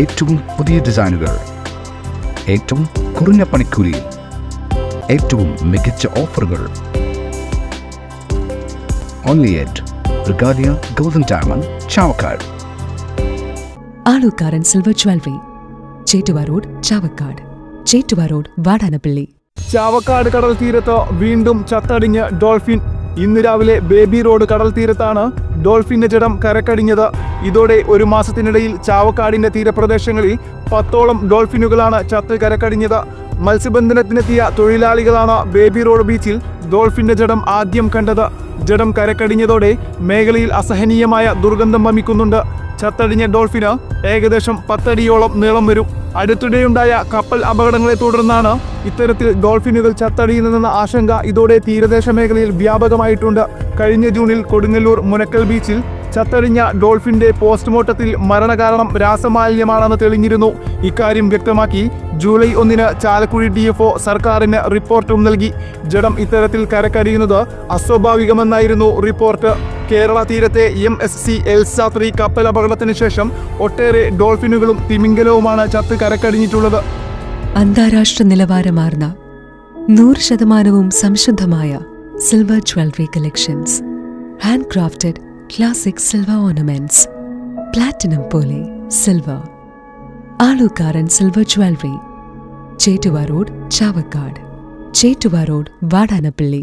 ഏറ്റവും പുതിയ ഡിസൈനുകൾ ഏറ്റവും കുറഞ്ഞ പണിക്കൂലിയിൽ ഏറ്റവും മികച്ച ഓഫറുകൾ. Only at Regalia golden diamond Chavakkad Aalukkaran silver jewellery Chettuva road Chavakkad Chettuva road Vadanappally. Chavakkad കടൽ തീരത്ത് വീണ്ടും ചത്തടിഞ്ഞ് ഡോൾഫിൻ ഇന്ന് രാവിലെ ബേബി റോഡ് കടൽ തീരത്താണ് ഡോൾഫിന്റെ ജഡം കരക്കടിഞ്ഞത്. ഇതോടെ ഒരു മാസത്തിനിടയിൽ ചാവക്കാടിന്റെ തീരപ്രദേശങ്ങളിൽ പത്തോളം ഡോൾഫിനുകളാണ് ചത്ത് കരക്കടിഞ്ഞത്. മത്സ്യബന്ധനത്തിനെത്തിയ തൊഴിലാളികളാണ് ബേബി റോഡ് ബീച്ചിൽ ഡോൾഫിന്റെ ജഡം ആദ്യം കണ്ടത്. ജഡം കരക്കടിഞ്ഞതോടെ മേഖലയിൽ അസഹനീയമായ ദുർഗന്ധം വമിക്കുന്നുണ്ട്. ചത്തടിഞ്ഞ ഡോൾഫിന് ഏകദേശം പത്തടിയോളം നീളം വരും. അടുത്തിടെയുണ്ടായ കപ്പൽ അപകടങ്ങളെ തുടർന്നാണ് ഇത്തരത്തിൽ ഡോൾഫിനുകൾ ചത്തടിയുന്നതെന്ന ആശങ്ക ഇതോടെ തീരദേശ മേഖലയിൽ വ്യാപകമായിട്ടുണ്ട്. കഴിഞ്ഞ ജൂണിൽ കൊടുങ്ങല്ലൂർ മുനക്കൽ ബീച്ചിൽ ചത്തടിഞ്ഞ ഡോൾഫിന്റെ പോസ്റ്റ്മോർട്ടത്തിൽ മരണകാരണം രാസമാലിന്യമാണെന്ന് തെളിഞ്ഞിരുന്നു. ഇക്കാര്യം വ്യക്തമാക്കി ജൂലൈ ഒന്നിന് ചാലക്കുഴി ഡി എഫ് സർക്കാരിന് റിപ്പോർട്ടും നൽകി. ജഡം ഇത്തരത്തിൽ കരക്കരിയുന്നത് അസ്വാഭാവികമെന്നായിരുന്നു റിപ്പോർട്ട്. കേരള തീരത്തെ M S C Elsa three കപ്പൽ അപകടത്തിന് ശേഷം ഒട്ടേറെ ഡോൾഫിനുകളും തിമിംഗലവുമാണ് ചത്ത് കരക്കടിഞ്ഞിട്ടുള്ളത്. അന്താരാഷ്ട്ര നിലവാരമാർന്ന നൂറ് ശതമാനവും സംശുദ്ധമായ silver jewellery collections hand crafted classic silver ornaments platinum പോലെ silver Aalukkaran silver jewellery Chettuva road Chavakkad. Chettuva road Vadanappally.